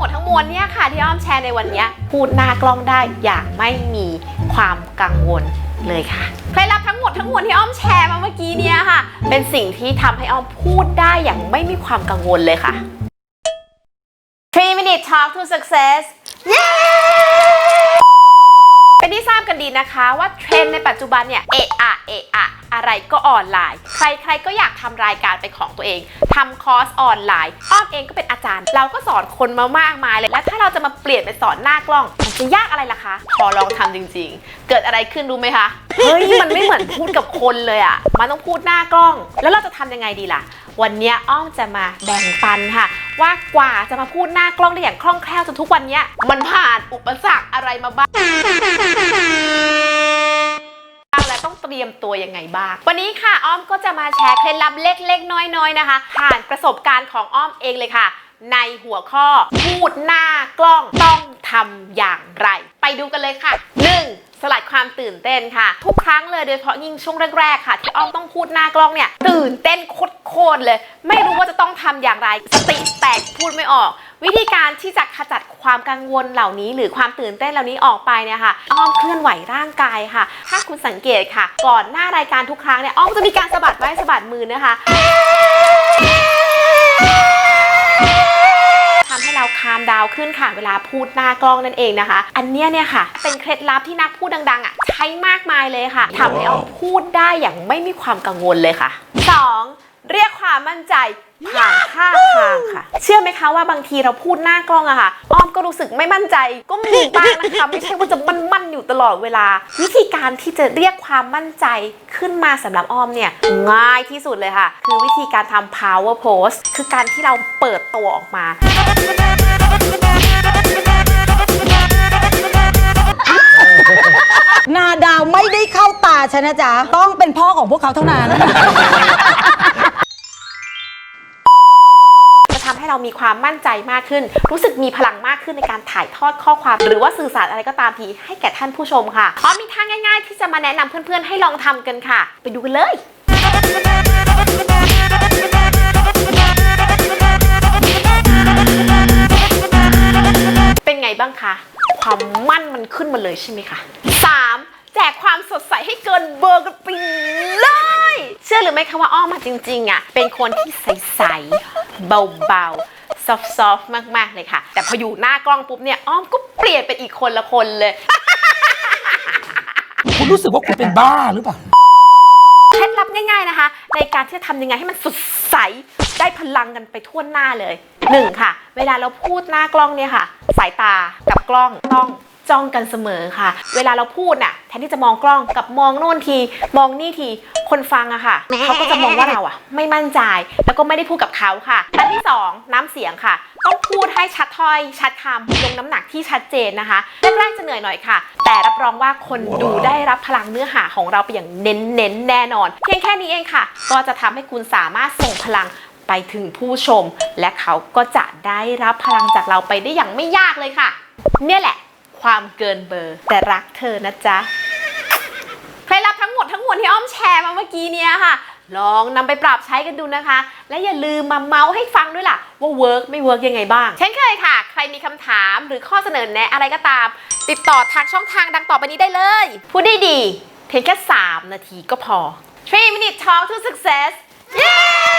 หมดทั้งมวลเนี่ยค่ะที่อ้อมแชร์ในวันนี้พูดหน้ากล้องได้อย่างไม่มีความกังวลเลยค่ะเคล็ดลับทั้งหมดทั้งมวลที่อ้อมแชร์มาเมื่อกี้เนี่ยค่ะ เป็นสิ่งที่ทำให้อ้อมพูดได้อย่างไม่มีความกังวลเลยค่ะ 3 minute talk to success เย้เป็นที่ทราบ กันดีนะคะว่าเทรนด์ในปัจจุบันเนี่ยเอะอะเอะอะอะไรก็ออนไลน์ ใครๆก็อยากทำรายการเป็นของตัวเองทำคอร์สออนไลน์อ้อมเองก็เป็นอาจารย์ เราก็สอนคนมามากมายเลย และถ้าเราจะมาเปลี่ยนเป็นสอนหน้ากล้อง จะยากอะไรล่ะคะ พอลองทำจริง ๆ เกิดอะไรขึ้นรู้ไหมคะ เฮ้ย มันไม่เหมือนพูดกับคนเลยอะมันต้องพูดหน้ากล้อง แล้วเราจะทำยังไงดีล่ะ วันเนี้ยอ้อมจะมาแบ่งปันค่ะ ว่ากว่าจะมาพูดหน้ากล้องได้อย่างคล่องแคล่วจนทุกวันเนี้ยมันผ่านอุปสรรคอะไรมาบ้างและต้องเตรียมตัวยังไงบ้าง วันนี้ค่ะอ้อมก็จะมาแชร์เคล็ดลับเล็กๆ น้อยๆนะคะ ผ่านประสบการณ์ของอ้อมเองเลยค่ะ ในหัวข้อ พูดหน้ากล้องต้องทำอย่างไร ไปดูกันเลยค่ะ 1. สลัดความตื่นเต้นค่ะ ทุกครั้งเลยโดยเฉพาะยิ่งช่วงแรกๆค่ะ ที่อ้อมต้องพูดหน้ากล้องเนี่ย ตื่นเต้นโคตรเลย ไม่รู้ว่าจะต้องทำอย่างไร สติแตกพูดไม่ออก วิธีการที่จะขจัดความกังวลเหล่านี้ หรือความตื่นเต้นเหล่านี้ออกไปเนี่ยค่ะ อ้อมเคลื่อนไหวร่างกายค่ะ ถ้าคุณสังเกตค่ะ ก่อนหน้ารายการทุกครั้งเนี่ยอ้อมจะมีการสะบัดไม้สะบัดมือนะคะ ทำให้เราคามดาวขึ้นค่ะ เวลาพูดหน้ากล้องนั่นเองนะคะ อันเนี้ยเนี่ยค่ะ เป็นเคล็ดลับที่นักพูดดังๆอะใช้มากมายเลยค่ะทำให้เราพูดได้อย่างไม่มีความกังวลเลยค่ะ 2. เรียกความมั่นใจผ่านท่าทางค่ะ เชื่อไหมคะว่าบางทีเราพูดหน้ากล้องอะค่ะอ้อมก็รู้สึกไม่มั่นใจก็มีบ้างนะคะไม่ใช่ว่าจะมั่นๆอยู่ตลอดเวลา วิธีการที่จะเรียกความมั่นใจขึ้นมาสำหรับอ้อมเนี่ยง่ายที่สุดเลยค่ะ คือวิธีการทำ power pose คือการที่เราเปิดตัวออกมานาดาวไม่ได้เข้าตาฉันนะจ๊ะ ต้องเป็นพ่อของพวกเขาเท่านั้น เรามีความมั่นใจมากขึ้น รู้สึกมีพลังมากขึ้นในการถ่ายทอดข้อความ หรือว่าสื่อสารอะไรก็ตามทีให้แก่ท่านผู้ชมค่ะพร้อมมีทางง่าย ๆ ที่จะมาแนะนำเพื่อนๆ ให้ลองทำกันค่ะ ไปดูกันเลยเป็นไงบ้างคะ ความมั่นมันขึ้นมาเลยใช่ไหมคะ 3. แจกความสดใสให้เกินเบอร์กันไป ชื่อหรือไม่คะว่าอ้อมมาจริงๆอะเป็นคนที่ใสๆเบาๆซอฟต์ๆมากๆเลยค่ะ แต่พออยู่หน้ากล้องปุ๊บเนี่ยอ้อมก็เปลี่ยนเป็นอีกคนละคนเลย คุณรู้สึกว่าคุณเป็นบ้าหรือเปล่า เคล็ดลับง่ายๆนะคะ ในการที่จะทำยังไงให้มันสดใสได้พลังกันไปทั่วหน้าเลยหนึ่งค่ะ เวลาเราพูดหน้ากล้องเนี่ยค่ะ สายตากับกล้องต้อง จ้องกันเสมอค่ะ เวลาเราพูดน่ะแทนที่จะมองกล้องกับมองโน่นที มองนี่ทีคนฟังอะค่ะเขาก็จะมองว่าเราอะไม่มั่นใจแล้วก็ไม่ได้พูดกับเขาค่ะอันที่สองน้ำเสียงค่ะ ต้องพูดให้ชัดถ้อย ชัดคำลงน้ำหนักที่ชัดเจนนะคะแรกๆจะเหนื่อยหน่อยค่ะ แต่รับรองว่าคนดูได้รับพลังเนื้อหาของเราไปอย่างเน้นๆแน่นอน เพียงแค่นี้เองค่ะ ก็จะทำให้คุณสามารถส่งพลังไปถึงผู้ชม และเขาก็จะได้รับพลังจากเราไปได้อย่างไม่ยากเลยค่ะ เนี่ยแหละ ความเกินเบอร์ แต่รักเธอนะจ๊ะเคล็ดลับทั้งหมดทั้งมวลที่อ้อมแชร์มาเมื่อกี้เนี้ยค่ะ ลองนำไปปรับใช้กันดูนะคะ และอย่าลืมมาเมาส์ให้ฟังด้วยล่ะ ว่าเวิร์กไม่เวิร์กยังไงบ้าง เช่นเคยค่ะ ใครมีคำถามหรือข้อเสนอแนะอะไรก็ตาม ติดต่อทางช่องทางดังต่อไปนี้ได้เลย พูดได้ดีเพียงแค่ 3 นาทีก็พอ 3 minute talk to success เย้